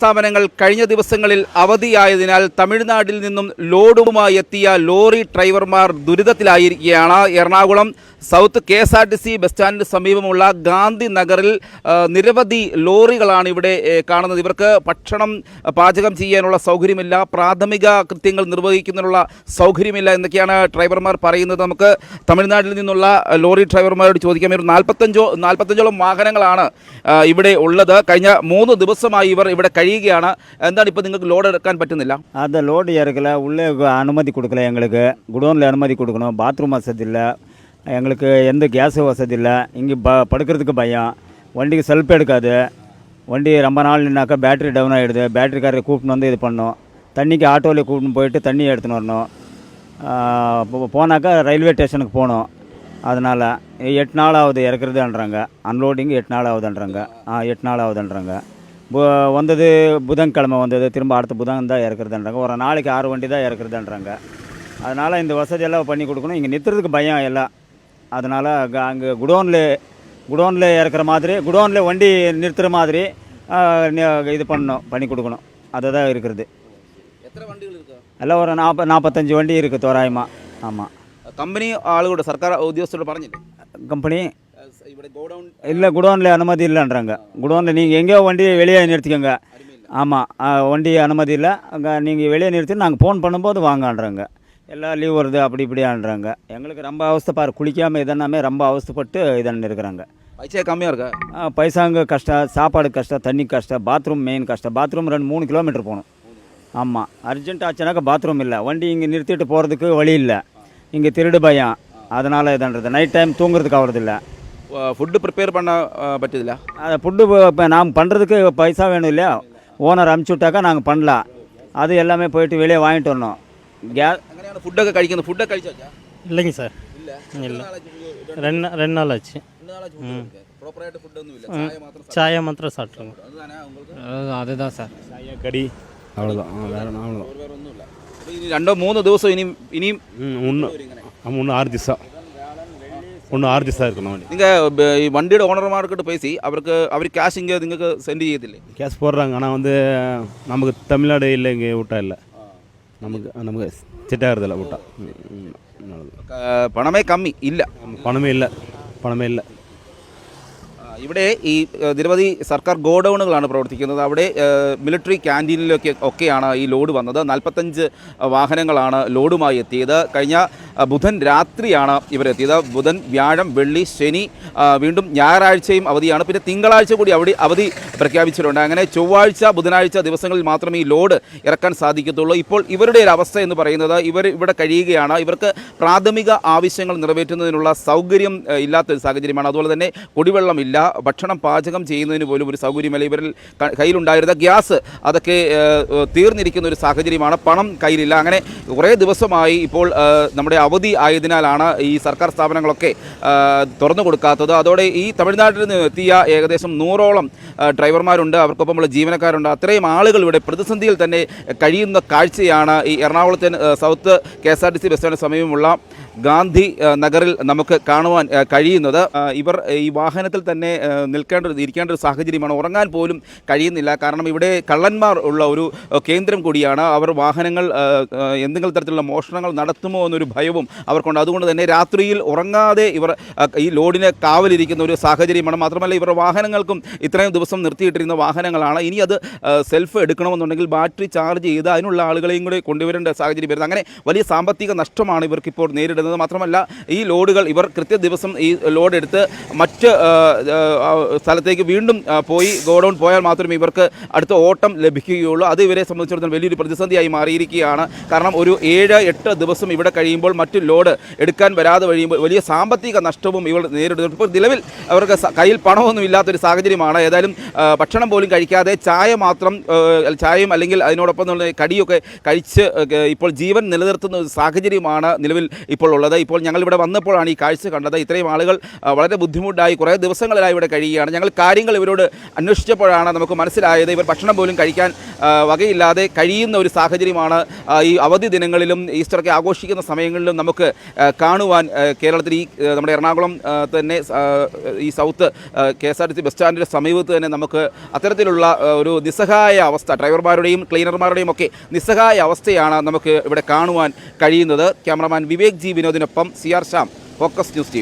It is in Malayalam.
സ്ഥാപനങ്ങൾ കഴിഞ്ഞ ദിവസങ്ങളിൽ അവധിയായതിനാൽ തമിഴ്നാട്ടിൽ നിന്നും ലോഡുമായി എത്തിയ ലോറി ഡ്രൈവർമാർ ദുരിതത്തിലായിരിക്കുകയാണ്. Ernakulam south K S R T C bus സ്റ്റാൻഡിന് സമീപമുള്ള ഗാന്ധി നഗറിൽ നിരവധി ലോറികളാണ് ഇവിടെ കാണുന്നത്. ഇവർക്ക് ഭക്ഷണം പാചകം ചെയ്യാനുള്ള സൗകര്യമില്ല പ്രാഥമിക കൃത്യങ്ങൾ നിർവഹിക്കുന്നതിനുള്ള സൗകര്യമില്ല എന്നൊക്കെയാണ് ഡ്രൈവർമാർ പറയുന്നത്. നമുക്ക് തമിഴ്നാട്ടിൽ നിന്നുള്ള ലോറി ഡ്രൈവർമാരോട് ചോദിക്കാം. ഇവർ നാൽപ്പത്തഞ്ചോ നാൽപ്പത്തഞ്ചോളം വാഹനങ്ങളാണ് ഇവിടെ ഉള്ളത്. കഴിഞ്ഞ മൂന്ന് ദിവസമായി ഇവർ ഇവിടെ കഴിയുകയാണ്. എന്താണ് ഇപ്പോൾ നിങ്ങൾക്ക് ലോഡ് എടുക്കാൻ പറ്റുന്നില്ല? അത് ലോഡ് ഇറക്കില്ല ഉള്ളേ അനുമതി കൊടുക്കല ഞങ്ങൾക്ക്. குடோனில் அனுமதி கொடுக்கணும் பாத்ரூம் வசதி இல்லை எங்களுக்கு எந்த கேஸு வசதி இல்லை இங்கே ப படுக்கிறதுக்கு பயம் வண்டிக்கு செல்ஃப் எடுக்காது வண்டி ரொம்ப நாள் நின்னாக்கா பேட்ரி டவுன் ஆகிடுது பேட்டரிக்காரரை கூப்பிட்டு வந்து இது பண்ணோம் தண்ணிக்கு ஆட்டோவில் கூப்பிட்டு போயிட்டு தண்ணி எடுத்துன்னு வரணும் போனாக்கா ரயில்வே ஸ்டேஷனுக்கு போகணும் அதனால் எட்டு நாள் ஆகுது இறக்குறதுன்றாங்க அன்லோடிங் எட்டு நாள் ஆகுதுன்றாங்க ஆ எட்டு நாள் ஆகுதுன்றாங்க வந்தது புதன்கிழமை வந்தது. திரும்ப அடுத்த புதன் தான் இறக்குறதுன்றாங்க. ஒரு நாளைக்கு ஆறு வண்டி தான் இறக்குறதுன்றாங்க. அதனால் இந்த வசதியெல்லாம் பண்ணி கொடுக்கணும். இங்கே நிறுத்துறதுக்கு பயம் எல்லாம். அதனால் அங்கே அங்கே குடோனில் குடோனில் இறக்குற மாதிரி குடோனில் வண்டி நிறுத்துகிற மாதிரி இது பண்ணணும். பண்ணி கொடுக்கணும். அதை தான் இருக்கிறது. எல்லாம் ஒரு நாற்பது நாற்பத்தஞ்சு வண்டி இருக்குது தோராயமாக ஆமாம் கம்பெனி వాళ్ళు కూడా సర్కార్ ఉద్యోగస్తులు கம்பெனி இல்லை குடோனில் அனுமதி இல்லைன்றாங்க. குடோனில் நீங்கள் எங்கேயோ வண்டியை வெளியே நிறுத்திக்கோங்க. ஆமாம் வண்டி அனுமதி இல்லை. அங்கே நீங்கள் வெளியே நிறுத்தி நாங்கள் ஃபோன் பண்ணும்போது வாங்கன்றாங்க. எல்லாம் லீவ் வருது அப்படி இப்படியான்றாங்க. எங்களுக்கு ரொம்ப அவஸ்தைப்பாரு குளிக்காமல் இதெல்லாமே ரொம்ப அவஸ்தைப்பட்டு இதன்னு இருக்கிறாங்க. பைசா கம்மியாக இருக்கா? பைசா அங்கே கஷ்டம் சாப்பாடு கஷ்டம் தண்ணி கஷ்டம் பாத்ரூம் மெயின் கஷ்டம். பாத்ரூம் ரெண்டு மூணு கிலோமீட்டர் போகணும். ஆமாம் அர்ஜென்ட் ஆச்சுனாக்கா பாத்ரூம் இல்லை. வண்டி இங்கே நிறுத்திட்டு போகிறதுக்கு வழி இல்லை. இங்கே திருடு பயம். அதனால் இதுன்றது நைட் டைம் தூங்குறதுக்கு ஆகிறது இல்லை ഫുഡ് പ്രിപ്പയർ பண்ண ആ, പറ്റത്തില്ല அதை ஃபுட்டு இப்போ நாம் பண்ணுறதுக்கு பைசா வேணும் இல்லையா ஓனர் அமுச்சு விட்டாக்கா நாங்கள் பண்ணலாம் அது எல்லாமே போயிட்டு வெளியே வாங்கிட்டு வரணும் கேஸ் അങ്ങനെയാണ് ഫുഡൊക്കെ കഴിക്കുന്നത് ഫുഡൊക്കെ കഴിച്ചോ இல்லைங்க சார் இல்லை ரெண்டு நா- ரெண்டு நாள் ஆச்சு പ്രോപ്പറായിട്ട് ഫുഡൊന്നും ഇല്ല ചായ മാത്രം சாயா மாத்திரம் சாப்பிட்ருங்க അതുതന്നെ உங்களுக்கு அது- அதுதான் சார் கடி அவ்வளோதான் வேற அவ்வளோதான் വേറെ ഒന്നുമില്ല അപ്പോൾ ഇനി രണ്ടോ മൂന്നോ ദിവസം ഇനിയും ഇനിയും ஒன்று ஆமாம் ஒன்று ஆறு திசா ഒന്നും ആർജിച്ചായിരിക്കണം இருக்கணும் நீங்கள் ഈ வண்டியோட ஓனர்மார்க்கிட்ட பேசி அவருக்கு அவர் கேஷ் இங்கே നിങ്ങൾക്ക് സെൻഡ് ചെയ്യത്തില്ലേ கேஷ் போடுறாங்க. ஆனால் வந்து நமக்கு தமிழ்நாடு இல்லை இங்கே விட்டா இல்லை. நமக்கு நமக்கு செட் ஆகிறதில்ல விட்டா பணமே கம்மி இல்லை. பணமே இல்லை. பணமே இல்லை. ഇവിടെ ഈ നിരവധി സർക്കാർ ഗോഡൗണുകളാണ് പ്രവർത്തിക്കുന്നത്. അവിടെ മിലിറ്ററി ക്യാന്റീനിലൊക്കെ ഒക്കെയാണ് ഈ ലോഡ് വന്നത്. നാൽപ്പത്തഞ്ച് വാഹനങ്ങളാണ് ലോഡുമായി എത്തിയത്. കഴിഞ്ഞ ബുധൻ രാത്രിയാണ് ഇവരെത്തിയത് ബുധൻ വ്യാഴം വെള്ളി ശനി വീണ്ടും ഞായറാഴ്ചയും അവധിയാണ്. പിന്നെ തിങ്കളാഴ്ച കൂടി അവിടെ അവധി പ്രഖ്യാപിച്ചിട്ടുണ്ട്. അങ്ങനെ ചൊവ്വാഴ്ച ബുധനാഴ്ച ദിവസങ്ങളിൽ മാത്രമേ ഈ ലോഡ് ഇറക്കാൻ സാധിക്കത്തുള്ളൂ. ഇപ്പോൾ ഇവരുടെ ഒരു അവസ്ഥ എന്ന് പറയുന്നത് ഇവർ ഇവിടെ കഴിയുകയാണ്. ഇവർക്ക് പ്രാഥമിക ആവശ്യങ്ങൾ നിറവേറ്റുന്നതിനുള്ള സൗകര്യം ഇല്ലാത്തൊരു സാഹചര്യമാണ്. അതുപോലെ തന്നെ കുടിവെള്ളമില്ല ഭക്ഷണം പാചകം ചെയ്യുന്നതിന് പോലും ഒരു സൗകര്യമല്ല. ഇവരിൽ കയ്യിലുണ്ടായിരുന്ന ഗ്യാസ് അതൊക്കെ തീർന്നിരിക്കുന്ന ഒരു സാഹചര്യമാണ്. പണം കയ്യിലില്ല. അങ്ങനെ കുറേ ദിവസമായി ഇപ്പോൾ നമ്മുടെ അവധി ആയതിനാലാണ് ഈ സർക്കാർ സ്ഥാപനങ്ങളൊക്കെ തുറന്നു കൊടുക്കാത്തത്. അതോടെ ഈ തമിഴ്നാട്ടിൽ നിന്ന് എത്തിയ ഏകദേശം നൂറോളം ഡ്രൈവർമാരുണ്ട്. അവർക്കൊപ്പമുള്ള ജീവനക്കാരുണ്ട്. അത്രയും ആളുകൾ ഇവിടെ പ്രതിസന്ധിയിൽ തന്നെ കഴിയുന്ന കാഴ്ചയാണ് ഈ എറണാകുളത്തെ south K S R T C bus സമീപമുള്ള ഗാന്ധി നഗറിൽ നമുക്ക് കാണുവാൻ കഴിയുന്നത്. ഇവർ ഈ വാഹനത്തിൽ തന്നെ നിൽക്കേണ്ട ഒരു- ഇരിക്കേണ്ട ഒരു സാഹചര്യമാണ്. ഉറങ്ങാൻ പോലും കഴിയുന്നില്ല. കാരണം ഇവിടെ കള്ളന്മാർ ഉള്ള ഒരു കേന്ദ്രം കൂടിയാണ്. അവർ വാഹനങ്ങൾ എന്തെങ്കിലും തരത്തിലുള്ള മോഷണങ്ങൾ നടത്തുമോ എന്നൊരു ഭയവും അവർക്കുണ്ട്. അതുകൊണ്ട് തന്നെ രാത്രിയിൽ ഉറങ്ങാതെ ഇവർ ഈ ലോഡിനെ കാവലിരിക്കുന്ന ഒരു സാഹചര്യമാണ്. മാത്രമല്ല ഇവർ വാഹനങ്ങൾക്കും ഇത്രയും ദിവസം നിർത്തിയിട്ടിരുന്ന വാഹനങ്ങളാണ്. ഇനി അത് സെൽഫ് എടുക്കണമെന്നുണ്ടെങ്കിൽ ബാറ്ററി ചാർജ് ചെയ്ത് അതിനുള്ള ആളുകളെയും കൂടി കൊണ്ടുവരേണ്ട സാഹചര്യം വരുന്നത്. അങ്ങനെ വലിയ സാമ്പത്തിക നഷ്ടമാണ് ഇവർക്ക് ഇപ്പോൾ നേരിടുന്നത് മാത്രമല്ല ഈ ലോഡുകൾ ഇവർ കൃത്യ ദിവസം ഈ ലോഡ് എടുത്ത് മറ്റ് സ്ഥലത്തേക്ക് വീണ്ടും പോയി ഗോഡൗൺ പോയാൽ മാത്രമേ ഇവർക്ക് അടുത്ത ഓട്ടം ലഭിക്കുകയുള്ളൂ. അത് ഇവരെ സംബന്ധിച്ചിടത്തോളം വലിയൊരു പ്രതിസന്ധിയായി മാറിയിരിക്കുകയാണ്. കാരണം ഒരു ഏഴ് എട്ട് ദിവസം ഇവിടെ കഴിയുമ്പോൾ മറ്റ് ലോഡ് എടുക്കാൻ വരാതെ കഴിയുമ്പോൾ വലിയ സാമ്പത്തിക നഷ്ടവും ഇവർ നേരിടുന്നു ഇപ്പോൾ നിലവിൽ അവർക്ക് കയ്യിൽ പണമൊന്നും ഇല്ലാത്തൊരു സാഹചര്യമാണ്. ഏതായാലും ഭക്ഷണം പോലും കഴിക്കാതെ ചായ മാത്രം ചായയും അല്ലെങ്കിൽ അതിനോടൊപ്പം കടിയൊക്കെ കഴിച്ച് ഇപ്പോൾ ജീവൻ നിലനിർത്തുന്ന ഒരു സാഹചര്യമാണ് നിലവിൽ ഇപ്പോൾ ഉള്ളത്. ഇപ്പോൾ ഞങ്ങൾ ഇവിടെ വന്നപ്പോഴാണ് ഈ കാഴ്ച കണ്ടത്. ഇത്രയും ആളുകൾ വളരെ ബുദ്ധിമുട്ടായി കുറേ ദിവസങ്ങളിലായി ഇവിടെ കഴിയുകയാണ്. ഞങ്ങൾ കാര്യങ്ങൾ ഇവരോട് അന്വേഷിച്ചപ്പോഴാണ് നമുക്ക് മനസ്സിലായത്. ഇവർ ഭക്ഷണം പോലും കഴിക്കാൻ വകയില്ലാതെ കഴിയുന്ന ഒരു സാഹചര്യമാണ് ഈ അവധി ദിനങ്ങളിലും ഈസ്റ്ററൊക്കെ ആഘോഷിക്കുന്ന സമയങ്ങളിലും നമുക്ക് കാണുവാൻ കേരളത്തിൽ ഈ നമ്മുടെ എറണാകുളം തന്നെ ഈ south K S R T C bus സ്റ്റാൻഡിന്റെ സമീപത്ത് തന്നെ നമുക്ക് അത്തരത്തിലുള്ള ഒരു നിസ്സഹായ അവസ്ഥ ഡ്രൈവർമാരുടെയും ക്ലീനർമാരുടെയും ഒക്കെ നിസ്സഹായ അവസ്ഥയാണ് നമുക്ക് ഇവിടെ കാണുവാൻ കഴിയുന്നത്. Cameraman Vivek G വിനോദിനൊപ്പം C R Shyam focus news T